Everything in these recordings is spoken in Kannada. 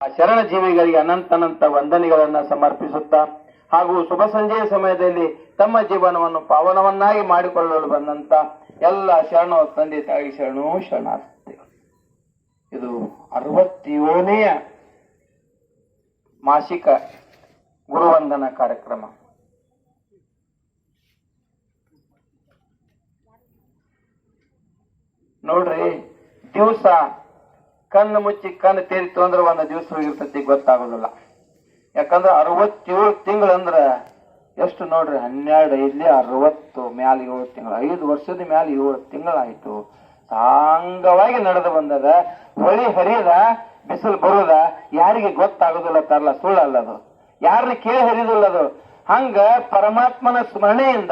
ಆ ಶರಣ ಜೀವಿಗಳಿಗೆ ಅನಂತನಂತ ವಂದನೆಗಳನ್ನ ಸಮರ್ಪಿಸುತ್ತಾ ಹಾಗೂ ಶುಭ ಸಂಜೆಯ ಸಮಯದಲ್ಲಿ ತಮ್ಮ ಜೀವನವನ್ನು ಪಾವನವನ್ನಾಗಿ ಮಾಡಿಕೊಳ್ಳಲು ಬಂದಂತ ಎಲ್ಲ ಶರಣ ತಂದೆ ತಾಯಿ ಶರಣು ಶರಣಾರ್ಥಿಗಳು. ಇದು ಅರವತ್ತೇಳನೆಯ ಮಾಸಿಕ ಗುರುವಂದನ ಕಾರ್ಯಕ್ರಮ. ನೋಡ್ರಿ, ದಿವಸ ಕಣ್ಣು ಮುಚ್ಚಿ ಕಣ್ಣು ತೇರಿತು ಅಂದ್ರೆ ಒಂದು ದಿವಸ ಹೋಗಿರ್ತೈತಿ ಗೊತ್ತಾಗೋದಿಲ್ಲ. ಯಾಕಂದ್ರೆ ಅರವತ್ತೇಳು ಅಂದ್ರೆ ಎಷ್ಟು ನೋಡ್ರಿ, ಹನ್ನೆರಡು ಐದ್ಲಿ ಅರವತ್ತು, ಮ್ಯಾಲ ಏಳು ತಿಂಗಳು, ಐದು ವರ್ಷದ ಮ್ಯಾಲ ಏಳು ತಿಂಗಳಾಯ್ತು ಸಾಂಗವಾಗಿ ನಡೆದು ಬಂದದ, ಹೊಳಿ ಹರಿಯದ ಬಿಸಿಲು ಬರುದ, ಯಾರಿಗೆ ಗೊತ್ತಾಗೋದಿಲ್ಲ ತರಲ್ಲ ಸುಳ್ಳಲ್ಲ ಅದು. ಯಾರನ್ನ ಕೇಳಿ ಹರಿದಿಲ್ಲ ಅದು. ಹಂಗ ಪರಮಾತ್ಮನ ಸ್ಮರಣೆಯಿಂದ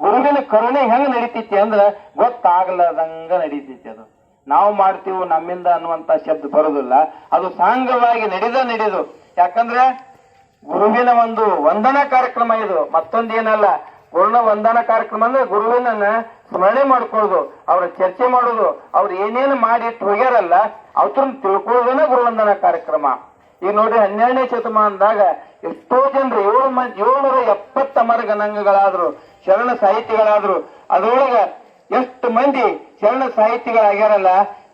ಗುರುವಿನ ಕರುಣೆ ಹೆಂಗ್ ನಡೀತೈತಿ ಅಂದ್ರ ಗೊತ್ತಾಗಲದಂಗ ನಡೀತೈತಿ ಅದು. ನಾವು ಮಾಡ್ತೀವಿ ನಮ್ಮಿಂದ ಅನ್ನುವಂತ ಶಬ್ದ ಬರೋದಿಲ್ಲ. ಅದು ಸಾಂಗವಾಗಿ ನಡೆದ ನಡೆದು. ಯಾಕಂದ್ರೆ ಗುರುವಿನ ಒಂದು ವಂದನಾ ಕಾರ್ಯಕ್ರಮ ಇದು. ಮತ್ತೊಂದೇನಲ್ಲ ಗುರುನ ವಂದನಾ ಕಾರ್ಯಕ್ರಮ ಅಂದ್ರೆ ಗುರುವಿನ ಸ್ಮರಣೆ ಮಾಡ್ಕೊಳ್ಳೋದು, ಅವ್ರ ಚರ್ಚೆ ಮಾಡೋದು, ಅವ್ರು ಏನೇನು ಮಾಡಿಟ್ಟು ಹೋಗ್ಯಾರಲ್ಲ ಅವ್ರನ್ನ ತಿಳ್ಕೊಳ್ಳೋದೇನೆ ಗುರುವಂದನಾ ಕಾರ್ಯಕ್ರಮ. ಈಗ ನೋಡ್ರಿ ಹನ್ನೆರಡನೇ ಶತಮಾನದಾಗ ಎಷ್ಟೋ ಜನರು, ಏಳು ಏಳ್ನೂರ ಎಪ್ಪತ್ತ ಮರ ಗಣಾಂಗಗಳಾದ್ರು, ಶರಣ ಸಾಹಿತಿಗಳಾದ್ರು ಅದ್ರೊಳಗ ಎಷ್ಟು ಮಂದಿ ಶರಣ ಸಾಹಿತಿಗಳಾಗ್ಯಾರಲ್ಲ,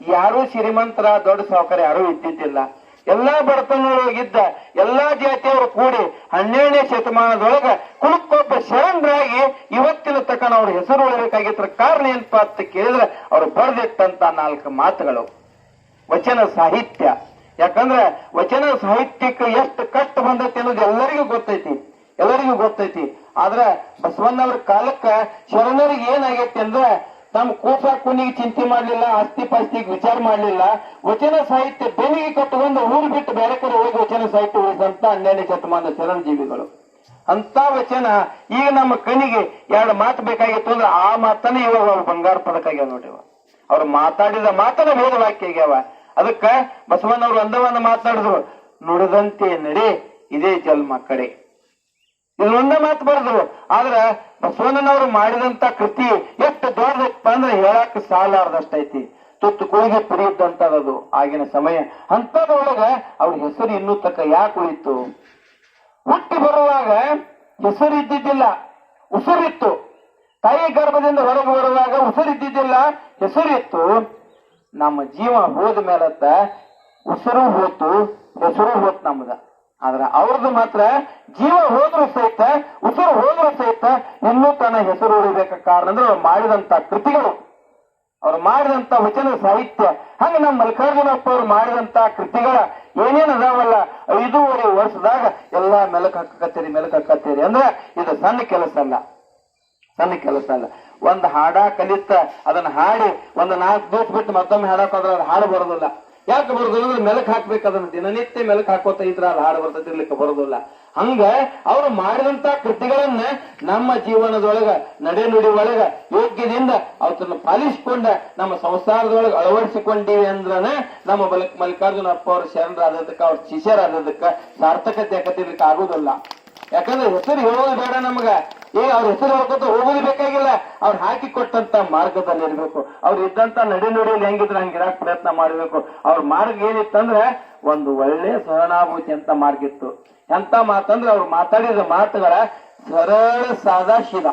ಯಾರೂ ಶ್ರೀಮಂತರ ದೊಡ್ಡ ಸಾವುಕಾರ ಯಾರೂ ಇದ್ದಿದ್ದಿಲ್ಲ. ಎಲ್ಲಾ ಬಡತನದೊಳಗಿದ್ದ ಎಲ್ಲಾ ಜಾತಿಯವರು ಕೂಡಿ ಹನ್ನೆರಡನೇ ಶತಮಾನದೊಳಗ ಕುಲಕ್ಕೊಬ್ಬ ಶರಣರಾಗಿ ಇವತ್ತಿನ ತಕ್ಕ ಅವ್ರ ಹೆಸರು ಉಳಿಬೇಕಾಗಿದ್ರ ಕಾರಣ ಏನಪ್ಪ ಅಂತ ಕೇಳಿದ್ರೆ ಅವ್ರು ಬರೆದಿಟ್ಟಂತ ನಾಲ್ಕು ಮಾತುಗಳು. ವಚನ ಸಾಹಿತ್ಯ. ಯಾಕಂದ್ರೆ ವಚನ ಸಾಹಿತ್ಯಕ್ಕೆ ಎಷ್ಟು ಕಷ್ಟ ಬಂದೈತಿ ಅನ್ನೋದು ಎಲ್ಲರಿಗೂ ಗೊತ್ತೈತಿ. ಎಲ್ಲರಿಗೂ ಗೊತ್ತೈತಿ. ಆದ್ರೆ ಬಸವಣ್ಣವ್ರ ಕಾಲಕ್ಕ ಶರಣರಿಗೆ ಏನಾಗೈತಿ ಅಂದ್ರೆ ತಮ್ಮ ಕೂಸ ಕುನಿಗೆ ಚಿಂತೆ ಮಾಡ್ಲಿಲ್ಲ, ಆಸ್ತಿ ಪಾಸ್ತಿಗೆ ವಿಚಾರ ಮಾಡ್ಲಿಲ್ಲ. ವಚನ ಸಾಹಿತ್ಯ ಬೆನ್ನಿಗೆ ಕಟ್ಟುಕೊಂಡು ಊರು ಬಿಟ್ಟು ಬೇರೆ ಕಡೆ ಹೋಗಿ ವಚನ ಸಾಹಿತ್ಯ ಉಳಿದಂತ ಹನ್ನೆರಡನೇ ಶತಮಾನದ ಚರಂಜೀವಿಗಳು. ಅಂತ ವಚನ ಈಗ ನಮ್ಮ ಕಣ್ಣಿಗೆ ಎರಡು ಮಾತು ಬೇಕಾಗಿತ್ತು ಅಂದ್ರೆ ಆ ಮಾತನ್ನ ಇವಾಗ ಅವ್ರು ಬಂಗಾರ ಪದಕ ಆಗ್ಯಾವ ನೋಡ್ರಿ ಇವ. ಅವ್ರು ಮಾತಾಡಿದ ಮಾತನ್ನ ವೇದ ವಾಕ್ಯ ಆಗ್ಯಾವ ಅದಕ್ಕ ಬಸವಣ್ಣವ್ರು ಅಂದವನ್ನ ಮಾತಾಡಿದ್ರು, ನುಡಿದಂತೆ ನಡೆ, ಇದೇ ಜನ್ಮ ಕಡೆ. ಇದು ಒಂದೇ ಮಾತು ಬರೆದ್ರು. ಆದ್ರ ಬಸವಣ್ಣನವರು ಮಾಡಿದಂತ ಕೃತಿ ಎಷ್ಟು ದೊಡ್ಡದಪ್ಪ ಅಂದ್ರೆ ಹೇಳಕ್ ಸಾಲಾರ್ದಷ್ಟೈತಿ. ತುತ್ತು ಕುಳಿಗೆ ಪುರಿಯುತ್ತಂತದದು ಆಗಿನ ಸಮಯ. ಅಂತದೊಳಗ ಅವ್ರ ಹೆಸರು ಇನ್ನೂ ತಕ್ಕ ಯಾಕೆ ಉಳಿತು? ಹುಟ್ಟಿ ಬರುವಾಗ ಹೆಸರು ಇದ್ದಿದ್ದಿಲ್ಲ, ಉಸಿರಿತ್ತು. ತಾಯಿ ಗರ್ಭದಿಂದ ಹೊರಗೆ ಬರುವಾಗ ಉಸಿರಿದ್ದಿದ್ದಿಲ್ಲ, ಹೆಸರಿತ್ತು. ನಮ್ಮ ಜೀವ ಹೋದ ಮೇಲತ್ತ ಉಸಿರು ಹೋತು, ಹೆಸರು ಹೋತ್ ನಮ್ದ. ಆದ್ರ ಅವ್ರದ್ದು ಮಾತ್ರ ಜೀವ ಹೋದ್ರು ಸಹಿತ, ಉಸಿರು ಹೋದ್ರು ಸಹಿತ ಇನ್ನೂ ತನ್ನ ಹೆಸರು ಉಳಿಬೇಕ ಕಾರಣ ಅಂದ್ರೆ ಅವ್ರು ಮಾಡಿದಂತ ಕೃತಿಗಳು. ಅವ್ರು ಮಾಡಿದಂತ ವಚನ ಸಾಹಿತ್ಯ. ಹಂಗ ನಮ್ಮ ಮಲ್ಲಿಕಾರ್ಜುನಪ್ಪ ಅವ್ರು ಮಾಡಿದಂತ ಕೃತಿಗಳ ಏನೇನು ಅದಾವಲ್ಲ, ಐದೂವರೆ ವರ್ಷದಾಗ ಎಲ್ಲಾ ಮೆಲಕ ಹಾಕಕತ್ತೀರಿ, ಮೆಲಕ ಹಾಕತ್ತೀರಿ ಅಂದ್ರೆ ಇದು ಸಣ್ಣ ಕೆಲಸ ಅಲ್ಲ. ಸಣ್ಣ ಕೆಲಸ ಅಲ್ಲ. ಒಂದ್ ಹಾಡ ಕಲಿತ ಅದನ್ನ ಹಾಡಿ, ಒಂದು ನಾಲ್ಕು ದಿವಸ ಬಿಟ್ಟು ಮತ್ತೊಮ್ಮೆ ಹಾಡಕ್ ಅದು ಹಾಡು ಬರೋದಿಲ್ಲ. ಯಾಕೆ ಬರುದು? ಅಂದ್ರೆ ಮೆಲಕ್ ಹಾಕ್ಬೇಕು ಅದನ್ನ. ದಿನನಿತ್ಯ ಮೆಲಕ್ ಹಾಕೋತ ಇದ್ರ ಅದು ಹಾಡು ಬರ್ತದಿರ್ಲಿಕ್ಕೆ ಬರೋದಿಲ್ಲ. ಹಂಗ ಅವ್ರು ಮಾಡಿದಂತ ಕೃತಿಗಳನ್ನ ನಮ್ಮ ಜೀವನದೊಳಗ, ನಡೆ ನುಡಿ ಒಳಗ, ಯೋಗ್ಯದಿಂದ ಅವತ್ತನ್ನ ಪಾಲಿಸಿಕೊಂಡ ನಮ್ಮ ಸಂಸಾರದೊಳಗೆ ಅಳವಡಿಸಿಕೊಂಡಿವಿ ಅಂದ್ರನ ನಮ್ಮ ಬಲ ಮಲ್ಲಿಕಾರ್ಜುನ ಅಪ್ಪ ಅವ್ರ ಶರಣರಾದದಕ್ಕ ಅವ್ರ ಶಿಷ್ಯರಾದದಕ್ಕ ಸಾರ್ಥಕತೆ ಯಾಕತಿರ್ಲಿಕ್ಕೆ ಆಗುದಿಲ್ಲ ಯಾಕಂದ್ರೆ ಹೆಸರು ಹೇಳೋದು ಬೇಡ ನಮಗ. ಈಗ ಅವ್ರ ಹೆಸರು ಹೋಗೋದು ಹೋಗೋದು ಬೇಕಾಗಿಲ್ಲ. ಅವ್ರು ಹಾಕಿ ಕೊಟ್ಟಂತ ಮಾರ್ಗದಲ್ಲಿ ಇರ್ಬೇಕು. ಅವ್ರು ಇದ್ದಂತ ನಡೆ ನುಡಿಯಲ್ಲಿ ಹೆಂಗಿದ್ರೆ ಹಂಗಿರಾಕ್ ಪ್ರಯತ್ನ ಮಾಡಬೇಕು. ಅವ್ರ ಮಾರ್ಗ ಏನಿತ್ತಂದ್ರೆ ಒಂದು ಒಳ್ಳೆ ಸಹನಾಭೂತಿ ಅಂತ ಮಾರ್ಗ ಇತ್ತು. ಎಂತ ಮಾತಂದ್ರೆ ಅವ್ರು ಮಾತಾಡಿದ ಮಾತುಗಳ ಸರಳ, ಸಾದಾ ಶೀದಾ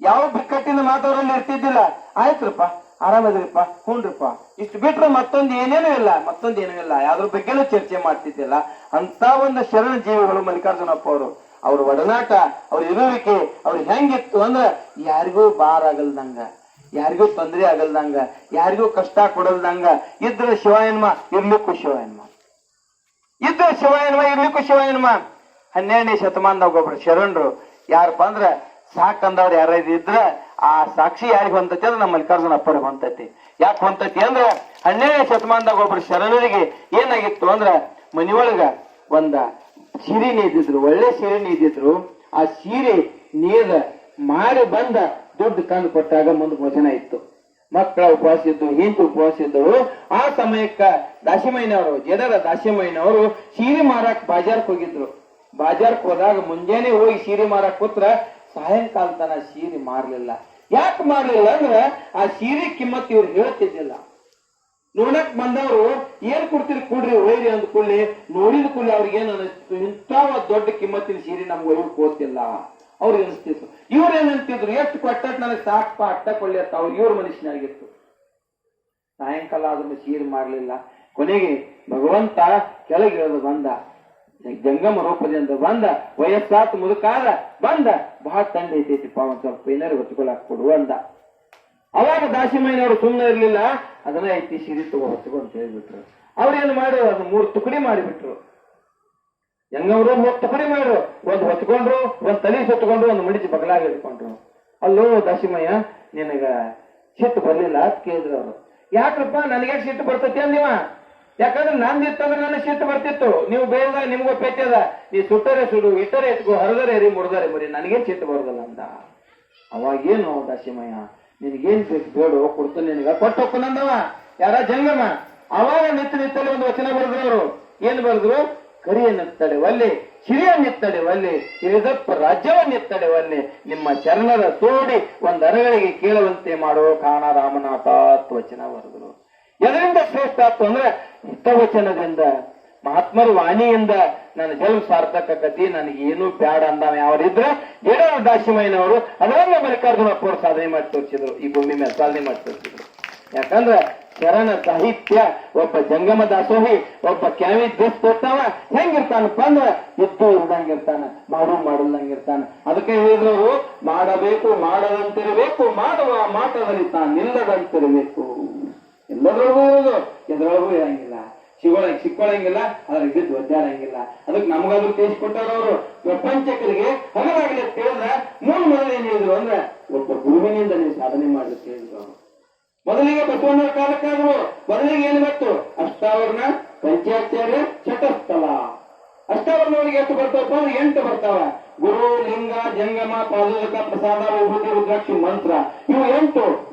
ಯಾವ ಬಿಕ್ಕಟ್ಟಿನ ಮಾತವರಲ್ಲಿ ಇರ್ತಿದ್ದಿಲ್ಲ. ಆಯ್ತ್ರಪ್ಪ, ಆರಾಮದ್ರಿಪ್ಪ ಹ್ಞೂನ್ರಿಪ್ಪ ಇಷ್ಟು ಬಿಟ್ರೆ ಮತ್ತೊಂದು ಏನೇನೂ ಇಲ್ಲ. ಮತ್ತೊಂದು ಏನೂ ಇಲ್ಲ. ಯಾವ್ದ್ರ ಬಗ್ಗೆನೂ ಚರ್ಚೆ ಮಾಡ್ತಿದ್ದಿಲ್ಲ. ಅಂತ ಒಂದು ಶರಣ ಜೀವಿಗಳು ಮಲ್ಲಿಕಾರ್ಜುನಪ್ಪ ಅವರು. ಅವ್ರ ಒಡನಾಟ, ಅವ್ರ ಇರುವಿಕೆ, ಅವ್ರ ಹೆಂಗಿತ್ತು ಅಂದ್ರ ಯಾರಿಗೂ ಬಾರ್ ಆಗಲ್ದಂಗ, ಯಾರಿಗೂ ತೊಂದರೆ ಆಗಲ್ದಂಗ, ಯಾರಿಗೂ ಕಷ್ಟ ಕೊಡಲ್ದಂಗ. ಇದ್ರ ಶಿವಾಯನ್ಮ, ಇರ್ಲಿಕ್ಕೂ ಶಿವಾಯನ್ಮ. ಇದ್ರ ಶಿವಾಯನ್ಮ, ಇರ್ಲಿಕ್ಕೂ ಶಿವಾಯನ್ಮ. ಹನ್ನೆರಡನೇ ಶತಮಾನದಾಗ ಒಬ್ರು ಶರಣರು, ಯಾರಪ್ಪ ಅಂದ್ರ ಸಾಕಂದವ್ರು ಯಾರು ಇದ್ರ ಆ ಸಾಕ್ಷಿ ಯಾರಿಗೆ ಹೊಂತೈತಿ ಅಂದ್ರೆ ನಮ್ಮ ಮಲ್ಲಿಕಾರ್ಜುನ ಅಪ್ಪರಿಗೆ ಹೊಂತೈತಿ ಯಾಕೆ ಹೊಂತೈತಿ ಅಂದ್ರೆ ಹನ್ನೆರಡನೇ ಶತಮಾನದಾಗ ಒಬ್ರು ಶರಣರಿಗೆ ಏನಾಗಿತ್ತು ಅಂದ್ರ ಮನಿಯೊಳಗ ಒಂದ ಸೀರೆ ನೀದಿದ್ರು, ಒಳ್ಳೆ ಸೀರೆ ನೀದಿದ್ರು, ಆ ಸೀರೆ ನೇದ ಮಾಡಿ ಬಂದ ದುಡ್ಡು ತಂದು ಕೊಟ್ಟಾಗ ಮುಂದೆ ಭೋಜನ ಇತ್ತು. ಮಕ್ಕಳ ಉಪವಾಸ ಇದ್ದು, ಹೆಂಡತಿ ಉಪವಾಸ ಇದ್ದವು ಆ ಸಮಯಕ್ಕ ದಾಸಿಮಯ್ಯನವರು ಜನರ ದಾಸಿಮಯ್ಯನವರು ಸೀರೆ ಮಾರಾಕ್ ಬಾಜಾರ್ಕ್ ಹೋಗಿದ್ರು. ಬಾಜಾರ್ಕ್ ಹೋದಾಗ ಮುಂಜಾನೆ ಹೋಗಿ ಸೀರೆ ಮಾರಾಕ್ ಕೂತ್ರ ಸಾಯಂಕಾಲ ತನ ಸೀರೆ ಮಾರ್ಲಿಲ್ಲ. ಯಾಕೆ ಮಾರ್ಲಿಲ್ಲ ಅಂದ್ರೆ ಆ ಸೀರೆ ಕಿಮ್ಮತ್ ಇವ್ರು ಹೇಳ್ತಿದ್ದಿಲ್ಲ. ನೋಡಕ್ ಬಂದವರು, ಏನ್ ಕೊಡ್ತೀರಿ ಕೊಡ್ರಿ ಒಯ್ರಿ ಅಂದ ಕೂಡಲೇ ನೋಡಿದ ಕೂಡಲೇ ಅವ್ರಿಗೆ ಏನ್ ಅನಿಸ್ತು ಇಂಥ ದೊಡ್ಡ ಕಿಮ್ಮತ್ತಿನ ಸೀರೆ ನಮ್ಗೆ ಒಯ್ಯಕ್ ಹೋಗ್ತಿಲ್ಲ ಅವ್ರಿಗೆ ಅನಿಸ್ತಿತ್ತು ಇವ್ರ ಅಂತಿದ್ರು? ಎಷ್ಟು ಕೊಟ್ಟ ನನಗೆ ಸಾಕಪ್ಪ ಅಟ್ಟ ಕೊಳ್ಳಿ ಅಂತ ಅವ್ರು ಇವ್ರ ಮನುಷ್ಯನಾಗಿತ್ತು ಸಾಯಂಕಾಲ ಅದನ್ನ ಸೀರೆ ಮಾಡಲಿಲ್ಲ ಕೊನೆಗೆ ಭಗವಂತ ಕೆಳಗಿಳಿದು ಬಂದ. ಜಂಗಮ ರೂಪದಿಂದ ಬಂದ. ವಯಸ್ಸಾತ್ ಮುದುಕಾದ ಬಂದ. ಬಹಳ ತಂಡ ಐತೈತಿಪ್ಪ ಒಂದ್ ಸ್ವಲ್ಪ ಏನಾರು ಹೊತ್ಕೊಳಕ್ ಕೊಡು ಅಂದ. ಅವಾಗ ದಾಸಿಮಯ್ಯನವರು ಸುಮ್ಮನೆ ಇರ್ಲಿಲ್ಲ. ಅದನ್ನ ಐತಿ ಸೀರೆ ತಗೋ ಹೊತ್ಕೊಂಡು ಅಂತ ಹೇಳ್ಬಿಟ್ರು. ಅವ್ರೇನು ಮಾಡ್ರು ಅದು ಮೂರು ತುಕಡಿ ಮಾಡಿಬಿಟ್ರು. ಹೆಂಗವ್ರು? ಮೂರು ತುಕಡಿ ಮಾಡ್ರು ಒಂದು ಹೊತ್ಕೊಂಡ್ರು, ಒಂದ್ ತಲೆ ಸುತ್ತಕೊಂಡ್ರು ಒಂದು ಮಡಿಚಿ ಬಗಲಾಗಿ ಇಟ್ಕೊಂಡ್ರು. ಅಲ್ಲೋ ದಾಸಿಮಯ್ಯ, ನಿನಗ ಸಿಟ್ಟು ಬರ್ಲಿಲ್ಲ ಅಂತ ಕೇಳಿದ್ರು ಅವರು. ಯಾಕಪ್ಪ ನನಗೆ ಸಿಟ್ಟು ಬರ್ತೈತಿ ಅಂದಿವ? ಯಾಕಂದ್ರೆ ನಂದಿತ್ತಂದ್ರೆ ನನಗೆ ಸಿಟ್ಟು ಬರ್ತಿತ್ತು. ನೀವು ಬೇಗ ನಿಮ್ಗೂ ಪೆಟ್ಟದ ನೀ ಸುಟ್ಟರೆ ಸುಡು, ಇಟ್ಟರೆ ಇಟ್ಕೋ ಹರಿದರೆ ಎರಿ, ಮುರಿದರೆ ಮುರಿ, ನನಗೇನ್ ಸಿಟ್ಟು ಬರೋದಲ್ಲ ಅಂತ ಅವಾಗೇನು ದಾಸಿಮಯ್ಯ? ನಿನಗೇನ್ ಬೇಕು ಬೇಡು ಕೊಡ್ತಾನೆ ನಿನಗ. ಕೊಟ್ಟು ಹೋಗ್ತಾನಂದವ ಯಾರ ಜಂಗಮ ಅವಾಗ ನಿತ್ತ ನಿತ್ತಲ್ಲಿ ಒಂದು ವಚನ ಬರೆದ್ರು ಅವರು. ಏನ್ ಬರೆದ್ರು? ಕರಿಯನ್ನು ಒಲ್ಲೆ ಸಿರಿಯನ್ನೆತ್ತಡೆ ಒಲ್ಲೆ ಹಿರಿದಪ್ಪ ರಾಜ್ಯವನ್ನು ಒಲ್ಲೆ ನಿಮ್ಮ ಚರಣದ ತೋಡಿ ಒಂದು ಅರಗಳಿಗೆ ಕೇಳುವಂತೆ ಮಾಡೋ ಕಾಣ ರಾಮನಾಥ ವಚನ ಬರೆದ್ರು. ಎದರಿಂದ ಶ್ರೇಷ್ಠ ಅಂದ್ರೆ ಹಿತವಚನದಿಂದ ಮಹಾತ್ಮರ ವಾಣಿಯಿಂದ ನನ್ನ ಜನ್ಮ ಸಾರ್ಥಕತೆ ನನಗೆ ಏನು ಬ್ಯಾಡ ಅಂದ ಯಾವರಿದ್ರೆ ಏನೋ ದಾಸಿಮಯ್ಯನವರು ಅದನ್ನ ಮಲ್ಲಿಕಾರ್ಜುನ ಅಪ್ಪರು ಸಾಧನೆ ಮಾಡಿ ತೋರಿಸಿದ್ರು. ಈ ಭೂಮಿ ಮೇಲೆ ಸಾಧನೆ ಮಾಡಿ ತೋರಿಸಿದ್ರು. ಯಾಕಂದ್ರೆ ಶರಣ ಸಾಹಿತ್ಯ, ಒಬ್ಬ ಜಂಗಮ ದಾಸೋಹಿ, ಒಬ್ಬ ಕ್ಯಾವಿ ದಿಸ್ ಕೊಡ್ತಾವ ಹೆಂಗಿರ್ತಾನಪ್ಪ ಅಂದ್ರ ಎತ್ತು ಇರ್ದಂಗಿರ್ತಾನ ಮಾಡು ಮಾಡಲ್ದಂಗಿರ್ತಾನ. ಅದಕ್ಕೆ ಹೇಳಿದ್ರು ಮಾಡಬೇಕು, ಮಾಡದಂತಿರಬೇಕು ಮಾಡುವ ಮಾಟದಲ್ಲಿ ತಾನು ನಿಲ್ಲದಂತಿರಬೇಕು ಎಲ್ಲದ್ರೊಳಗೂ ಇರೋದು, ಎದರೊಳಗೂ ಇರಂಗಿಲ್ಲ. ಶಿವಳ ಸಿಕ್ಕೊಳ್ಳಂಗಿಲ್ಲ ಅದ್ರ ಇದ್ದು ಒದ್ದಾಡಂಗಿಲ್ಲ ಅದಕ್ಕೆ ನಮಗಾದ್ರೂ ತಿಳಿಸ್ಕೊಟ್ಟಾರ ಅವರು. ಪ್ರಪಂಚಕರಿಗೆ ಹಗಲಾಗಲಿ ಅಂತ ಹೇಳಿದ್ರೆ ಮೂಲ ಮೊದಲು ಏನ್ ಹೇಳಿದ್ರು ಅಂದ್ರೆ, ಒಬ್ಬ ಗುರುವಿನಿಂದ ನೀವು ಸಾಧನೆ ಮಾಡ್ಲಿಕ್ಕೆ ಹೇಳಿದ್ರು ಅವರು ಮೊದಲಿಗೆ ಬಸವಣ್ಣರ ಕಾಲಕ್ಕಾದ್ರು. ಮೊದಲಿಗೆ ಏನು ಗೊತ್ತು? ಅಷ್ಟಾವರ್ಣ ಪಂಚಾಚಾರ್ಯ ಚಟಸ್ಥಲ ಅಷ್ಟಾವರಣಗಳಿಗೆ ಎಷ್ಟು ಬರ್ತಾವಪ್ಪ ಅಂದ್ರೆ ಎಂಟು ಬರ್ತಾವ. ಗುರು, ಲಿಂಗ, ಜಂಗಮ, ಪಾದೋದಕ, ಪ್ರಸಾದ, ವಿಭೂತಿ, ರುದ್ರಾಕ್ಷಿ, ಮಂತ್ರ. ಇವು ಎಂಟು.